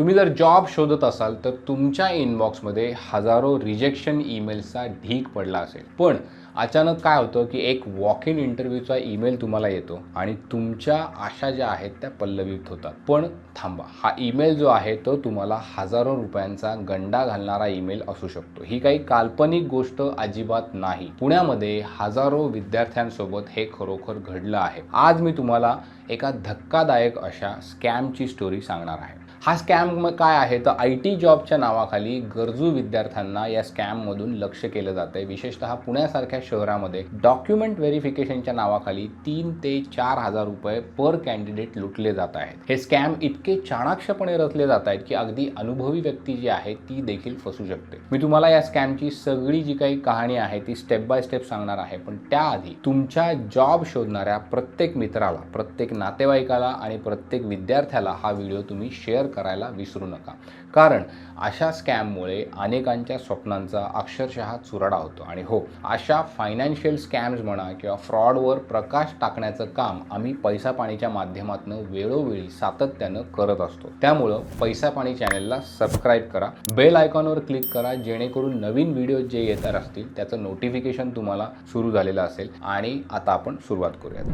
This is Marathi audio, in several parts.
तुम्ही जर जॉब शोधत असाल तर तुमच्या इनबॉक्समध्ये हजारो रिजेक्शन ईमेलचा ढीक पडला असेल. पण अचानक काय होतं की एक वॉक इन इंटरव्ह्यूचा ईमेल तुम्हाला येतो आणि तुमच्या आशा ज्या आहेत त्या पल्लवित होतात. पण थांबा हा ईमेल जो आहे तो तुम्हाला हजारो रुपयांचा गंडा घालणारा ईमेल असू शकतो. ही काही काल्पनिक गोष्ट अजिबात नाही. पुण्यामध्ये हजारो विद्यार्थ्यांसोबत हे खरोखर घडलं आहे. आज मी तुम्हाला एका धक्कादायक अशा स्कॅमची स्टोरी सांगणार आहे. हा स्कॅम काय आहे? तर आय टी जॉबच्या नावाखाली गरजू विद्यार्थ्यांना या स्कॅममधून लक्ष केलं जातं आहे विशेषतः पुण्यासारख्या शहरामध्ये डॉक्युमेंट व्हेरिफिकेशनच्या नावाखाली तीन ते चार हजार रुपये पर कॅन्डिडेट लुटले जात आहेत. हे स्कॅम इतके चाणाक्षपणे रचले जात आहेत की अगदी अनुभवी व्यक्ती जी आहे ती देखील फसू शकते. मी तुम्हाला या स्कॅमची सगळी जी काही कहाणी आहे ती स्टेप बाय स्टेप सांगणार आहे. पण त्याआधी तुमच्या जॉब शोधणाऱ्या प्रत्येक मित्राला प्रत्येक नातेवाईकाला आणि प्रत्येक विद्यार्थ्याला हा व्हिडिओ तुम्ही शेअर करायला विसरू नका. कारण अशा स्कॅममुळे अनेकांच्या स्वप्नांचा अक्षरशः चुराडा होतो. आणि हो अशा फायनान्शियल स्कॅम्स म्हणा किंवा फ्रॉडवर प्रकाश टाकण्याचं काम आम्ही पैसा पाणीच्या माध्यमातून वेळोवेळी सातत्यानं करत असतो. त्यामुळं पैसा पाणी चॅनलला सबस्क्राईब करा बेल आयकॉनवर क्लिक करा जेणेकरून नवीन व्हिडिओ जे येणार असतील त्याचं नोटिफिकेशन तुम्हाला सुरू झालेलं असेल. आणि आता आपण सुरुवात करूयात.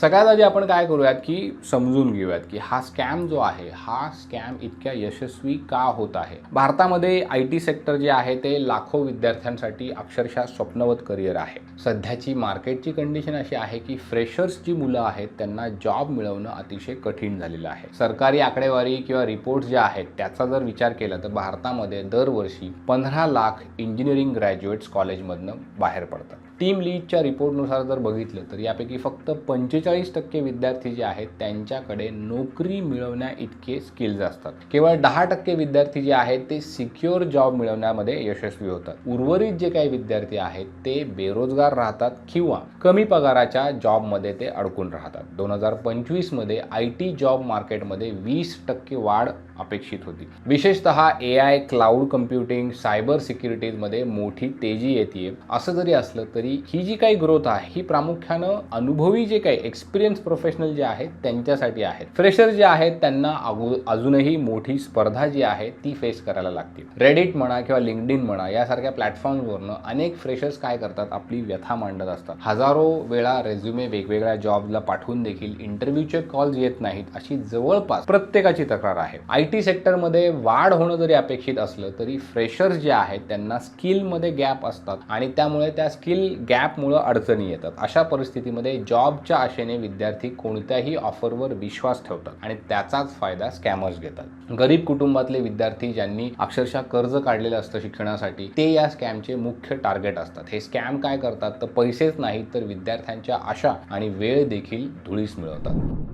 सगळ्यात आधी आपण काय करूयात की समजून घेऊयात की हा स्कॅम जो आहे हा स्कॅम इतक्या यशस्वी का होत आहे? भारतामध्ये आय टी सेक्टर जे आहे ते लाखो विद्यार्थ्यांसाठी अक्षरशः स्वप्नवत करिअर आहे. सध्याची मार्केटची कंडिशन अशी आहे की फ्रेशर्स जी मुलं आहेत त्यांना जॉब मिळवणं अतिशय कठीण झालेलं आहे. सरकारी आकडेवारी किंवा रिपोर्ट्स जे आहेत त्याचा जर विचार केला तर भारतामध्ये दरवर्षी पंधरा लाख इंजिनिअरिंग ग्रॅज्युएट्स कॉलेजमधनं बाहेर पडतात. टीम लीडच्या रिपोर्टनुसार जर बघितलं तर यापैकी फक्त पंचेचाळीस टक्के विद्यार्थी जे आहेत त्यांच्याकडे नोकरी मिळवण्या इतके स्किल्स असतात. केवळ दहा टक्के विद्यार्थी जे आहेत ते सिक्युअर जॉब मिळवण्यामध्ये यशस्वी होतात. उर्वरित जे काही विद्यार्थी आहेत ते बेरोजगार राहतात किंवा कमी पगाराच्या जॉबमध्ये ते अडकून राहतात. दोन हजार पंचवीसमध्ये आय टी जॉब मार्केटमध्ये वीस टक्के वाढ अपेक्षित होती. विशेषतः A I cloud computing cyber सिक्युरिटीजमध्ये मोठी तेजी येते असं जरी असलं तरी ही जी काही ग्रोथ आहे ही प्रामुख्यानं अनुभवी जे काही एक्सपिरियन्स प्रोफेशनल जे आहेत त्यांच्यासाठी आहेत. फ्रेशर जे आहेत त्यांना अगो अजूनही मोठी स्पर्धा जी आहे ती फेस करायला लागते रेडिट म्हणा किंवा लिंकडिन म्हणा यासारख्या प्लॅटफॉर्मवरनं अनेक फ्रेशर्स काय करतात आपली व्यथा मांडत असतात. हजारो वेळा रेझ्युमे वेगवेगळ्या जॉबला पाठवून देखील इंटरव्ह्यूचे कॉल्स येत नाहीत अशी जवळपास प्रत्येकाची तक्रार आहे. आय टी सेक्टरमध्ये वाढ होणं जरी अपेक्षित असलं तरी फ्रेशर्स जे आहेत त्यांना स्किलमध्ये गॅप असतात. आणि त्यामुळे त्या स्किल गॅपमुळं अडचणी येतात. अशा परिस्थितीमध्ये जॉबच्या आशेने विद्यार्थी कोणत्याही ऑफरवर विश्वास ठेवतात आणि त्याचाच फायदा स्कॅमर्स घेतात. गरीब कुटुंबातले विद्यार्थी ज्यांनी अक्षरशः कर्ज काढलेलं असतं शिक्षणासाठी ते या स्कॅमचे मुख्य टार्गेट असतात. हे स्कॅम काय करतात? तर पैसेच नाहीत तर विद्यार्थ्यांच्या आशा आणि वेळ देखील धुळीस मिळवतात.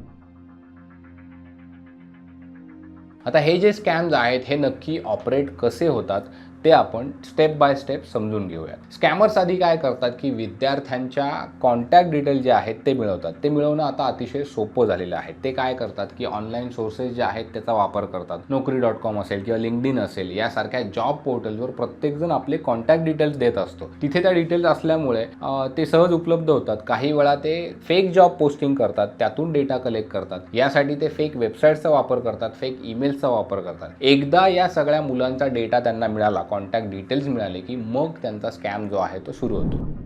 आता हे जे स्कॅम्स आहेत हे नक्की ऑपरेट कसे होतात? ते आपण स्टेप बाय स्टेप समजून घेऊयात. स्कॅमर्स आधी काय करतात की विद्यार्थ्यांच्या कॉन्टॅक्ट डिटेल जे आहेत ते मिळवतात. ते मिळवणं आता अतिशय सोपं झालेलं आहे. ते काय करतात की ऑनलाईन सोर्सेस जे आहेत त्याचा वापर करतात. नोकरी डॉट कॉम असेल किंवा लिंकडिन असेल यासारख्या जॉब पोर्टलवर प्रत्येकजण आपले कॉन्टॅक्ट डिटेल्स देत असतो. तिथे त्या डिटेल्स असल्यामुळे ते सहज उपलब्ध होतात. काही वेळा ते फेक जॉब पोस्टिंग करतात. त्यातून डेटा कलेक्ट करतात. यासाठी ते फेक वेबसाईटचा वापर करतात. फेक ईमेल्सचा वापर करतात. एकदा या सगळ्या मुलांचा डेटा त्यांना मिळाला कॉन्टॅक्ट डिटेल्स मिळाले की मग त्यांचा स्कॅम जो आहे तो सुरू होतो.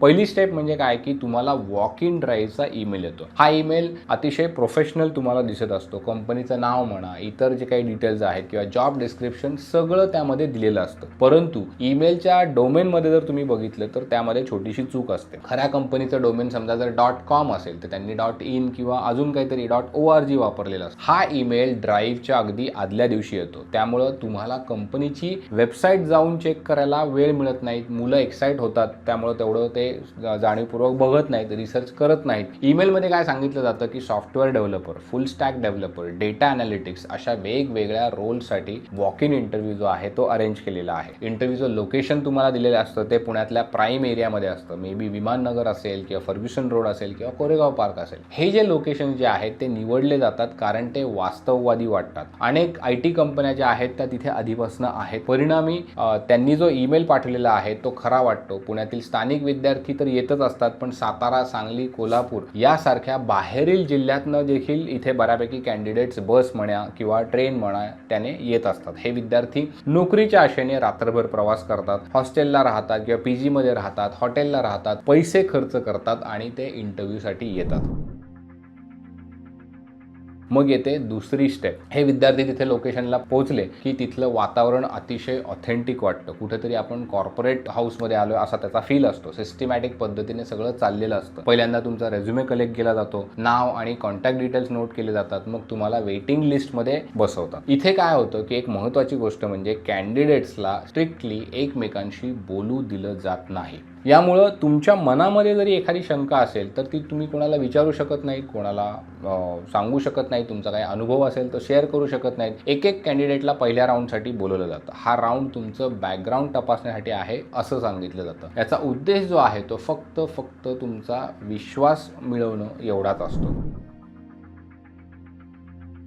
पहिली स्टेप म्हणजे काय? की तुम्हाला वॉक इन ड्राईव्हचा ईमेल येतो. हा ईमेल अतिशय प्रोफेशनल तुम्हाला दिसत असतो. कंपनीचं नाव म्हणा इतर जे काही डिटेल्स आहेत किंवा जॉब डिस्क्रिप्शन सगळं त्यामध्ये दिलेलं असतं. परंतु ईमेलच्या डोमेनमध्ये जर तुम्ही बघितलं तर त्यामध्ये छोटीशी चूक असते. खऱ्या कंपनीचं डोमेन समजा जर डॉट कॉम असेल तर त्यांनी डॉट इन किंवा अजून काहीतरी डॉट ओ आर जी वापरलेला असतो. हा ईमेल ड्राईव्हच्या अगदी आदल्या दिवशी येतो. त्यामुळं तुम्हाला कंपनीची वेबसाईट जाऊन चेक करायला वेळ मिळत नाही. मुलं एक्साइट होतात. त्यामुळं तेवढं ते जाणीवपूर्वक बघत नाहीत रिसर्च करत नाहीत. ईमेलमध्ये काय सांगितलं जातं की software developer full stack developer data analytics अशा वेगवेगळ्या रोलसाठी वॉक इन इंटरव्ह्यू जो आहे तो अरेंज केलेला आहे. इंटरव्ह्यूचं लोकेशन तुम्हाला दिलेलं असतं ते पुण्यातल्या प्राईम एरियामध्ये असतं. मे बी विमाननगर असेल किंवा फर्ग्युसन रोड असेल किंवा कोरेगाव पार्क असेल. हे जे लोकेशन जे आहेत ते निवडले जातात कारण ते वास्तववादी वाटतात. अनेक आय टी कंपन्या ज्या आहेत त्या तिथे आधीपासून आहेत. परिणामी त्यांनी जो ईमेल पाठवलेला आहे तो खरा वाटतो. पुण्यातील स्थानिक विद्यार्थी विद्यार्थी तर येतच असतात पण सातारा सांगली कोल्हापूर यासारख्या बाहेरील जिल्ह्यातनं देखील इथे बऱ्यापैकी कॅन्डिडेट्स बस म्हणा किंवा ट्रेन म्हणा त्याने येत असतात. हे विद्यार्थी नोकरीच्या आशेने रात्रभर प्रवास करतात हॉस्टेलला राहतात किंवा पी जीमध्ये राहतात हॉटेलला राहतात पैसे खर्च करतात आणि ते इंटरव्ह्यूसाठी येतात. मग येते दुसरी स्टेप हे विद्यार्थी तिथे लोकेशनला पोहोचले की तिथलं वातावरण अतिशय ऑथेंटिक वाटतं. कुठेतरी आपण कॉर्पोरेट हाऊसमध्ये आलो असा त्याचा फील असतो. सिस्टमॅटिक पद्धतीने सगळं चाललेलं असतं. पहिल्यांदा तुमचा रेझ्युमे कलेक्ट केला जातो. नाव आणि कॉन्टॅक्ट डिटेल्स नोट केले जातात. मग तुम्हाला वेटिंग लिस्टमध्ये बसवतात. इथे काय होतं की एक महत्त्वाची गोष्ट म्हणजे कॅन्डिडेट्सला स्ट्रिक्टली एकमेकांशी बोलू दिलं जात नाही. यामुळं तुमच्या मनामध्ये जरी एखादी शंका असेल तर ती तुम्ही कोणाला विचारू शकत नाहीत कोणाला सांगू शकत नाही तुमचा काही अनुभव असेल तर शेअर करू शकत नाहीत. एक एक कॅन्डिडेटला पहिल्या राऊंडसाठी बोलवलं जातं. हा राऊंड तुमचं बॅकग्राऊंड तपासण्यासाठी आहे असं सांगितलं जातं. याचा उद्देश जो आहे तो फक्त फक्त तुमचा विश्वास मिळवणं एवढाच असतो.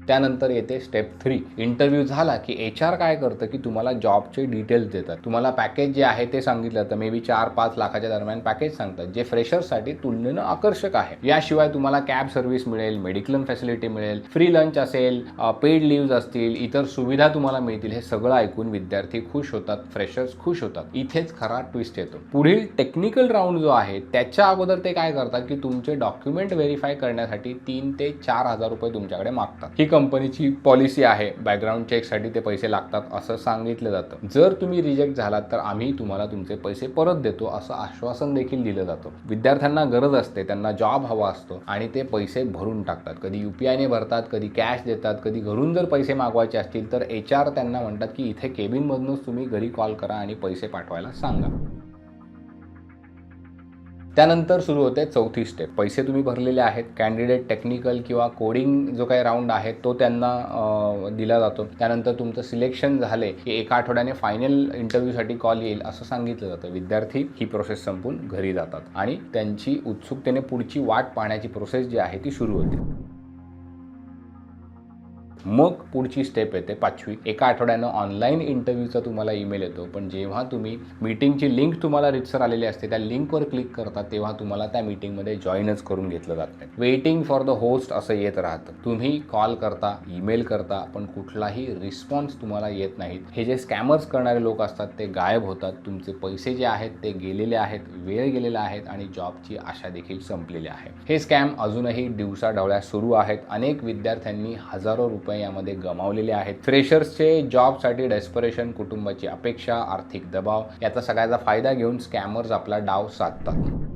त्यानंतर येते स्टेप थ्री इंटरव्ह्यू झाला की एच आर काय करतं की तुम्हाला जॉबचे डिटेल्स देतात. तुम्हाला पॅकेज जे आहे ते सांगितलं तर मे बी चार पाच लाखाच्या दरम्यान पॅकेज सांगतात. जे फ्रेशर्ससाठी तुलनेनं आकर्षक आहे. याशिवाय तुम्हाला कॅब सर्व्हिस मिळेल मेडिक्लेम फॅसिलिटी मिळेल फ्री लंच असेल पेड लिव्ह असतील इतर सुविधा तुम्हाला मिळतील हे सगळं ऐकून विद्यार्थी खुश होतात फ्रेशर्स खुश होतात. इथेच खरा ट्विस्ट येतो. पुढील टेक्निकल राऊंड जो आहे त्याच्या अगोदर ते काय करतात की तुमचे डॉक्युमेंट व्हेरीफाय करण्यासाठी तीन ते चार हजार रुपये तुमच्याकडे मागतात. ही कंपनीची पॉलिसी आहे बॅकग्राऊंड चेकसाठी ते पैसे लागतात असं सांगितलं जातं. जर तुम्ही रिजेक्ट झालात तर आम्ही तुम्हाला तुमचे पैसे परत देतो असं आश्वासन देखील दिलं जातं. विद्यार्थ्यांना गरज असते त्यांना जॉब हवा असतो आणि ते पैसे भरून टाकतात. कधी यू पी आयने भरतात कधी कॅश देतात कधी घरून जर पैसे मागवायचे असतील तर एच आर त्यांना म्हणतात की इथे केबिनमधूनच तुम्ही घरी कॉल करा आणि पैसे पाठवायला सांगा. त्यानंतर सुरू होते चौथी स्टेप पैसे तुम्ही भरलेले आहेत कॅन्डिडेट टेक्निकल किंवा कोडिंग जो काही राऊंड आहे तो त्यांना दिला जातो. त्यानंतर तुमचं सिलेक्शन झाले की एका आठवड्याने फायनल इंटरव्ह्यूसाठी कॉल येईल असं सांगितलं जातं. विद्यार्थी ही प्रोसेस संपून घरी जातात आणि त्यांची उत्सुकतेने पुढची वाट पाहण्याची प्रोसेस जी आहे ती सुरू होते. मग पुढची स्टेप येते पाचवी. एका आठवड्यानं ऑनलाईन इंटरव्ह्यूचा तुम्हाला ईमेल येतो. पण जेव्हा तुम्ही मीटिंगची लिंक तुम्हाला रितसर आलेली असते त्या लिंकवर क्लिक करता तेव्हा तुम्हाला त्या मीटिंगमध्ये जॉईनच करून घेतलं जात नाही. वेटिंग फॉर द होस्ट असं येत राहतं. तुम्ही कॉल करता ईमेल करता पण कुठलाही रिस्पॉन्स तुम्हाला येत नाहीत. हे जे स्कॅमर्स करणारे लोक असतात ते गायब होतात. तुमचे पैसे जे आहेत ते गेलेले आहेत वेळ गेलेला आहेत आणि जॉबची आशा देखील संपलेली आहे. हे स्कॅम अजूनही दिवसाढवळ्या सुरू आहेत. अनेक विद्यार्थ्यांनी हजारो रुपये यामध्ये गमावलेले आहेत. फ्रेशर्सचे जॉबसाठी डेस्परेशन कुटुंबाची अपेक्षा आर्थिक दबाव याचा सगळ्याचा फायदा घेऊन स्कॅमर्स आपला डाव साधतात.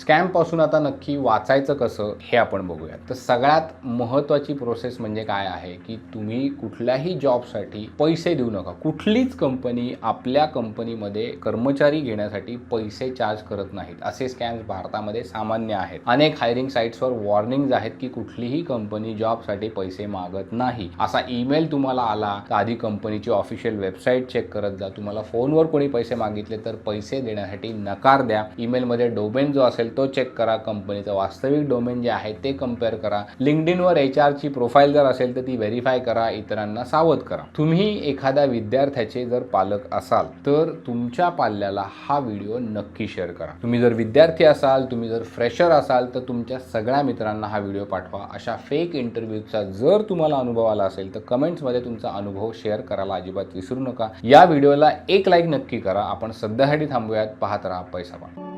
स्कॅमपासून आता नक्की वाचायचं कसं हे आपण बघूया तर सगळ्यात महत्त्वाची प्रोसेस म्हणजे काय आहे की तुम्ही कुठल्याही जॉबसाठी पैसे देऊ नका. कुठलीच कंपनी आपल्या कंपनीमध्ये कर्मचारी घेण्यासाठी पैसे चार्ज करत नाहीत. असे स्कॅम्स भारतामध्ये सामान्य आहेत. अनेक हायरिंग साईट्सवर वॉर्निंग्ज आहेत की कुठलीही कंपनी जॉबसाठी पैसे मागत नाही. असा ईमेल तुम्हाला आला तर आधी कंपनीची ऑफिशियल वेबसाईट चेक करत जा. तुम्हाला फोनवर कोणी पैसे मागितले तर पैसे देण्यासाठी नकार द्या. ईमेलमध्ये डोबेन जो असेल तो चेक करा कंपनीचं वास्तविक डोमेन जे आहे ते कंपेअर करा. लिंकडिनवर एच आरची प्रोफाईल जर असेल तर ती व्हेरीफाय करा इतरांना सावध करा. तुम्ही एखाद्या विद्यार्थ्याचे जर पालक असाल तर तुमच्या पाल्याला हा व्हिडिओ नक्की शेअर करा. तुम्ही जर विद्यार्थी असाल तुम्ही जर फ्रेशर असाल तर तुमच्या सगळ्या मित्रांना हा व्हिडिओ पाठवा. अशा फेक इंटरव्ह्यूचा जर तुम्हाला अनुभव आला असेल तर कमेंट्समध्ये तुमचा अनुभव शेअर करायला अजिबात विसरू नका. या व्हिडिओला एक लाईक नक्की करा. आपण सध्यासाठी थांबूयात. पाहत राहा पैसा पाठ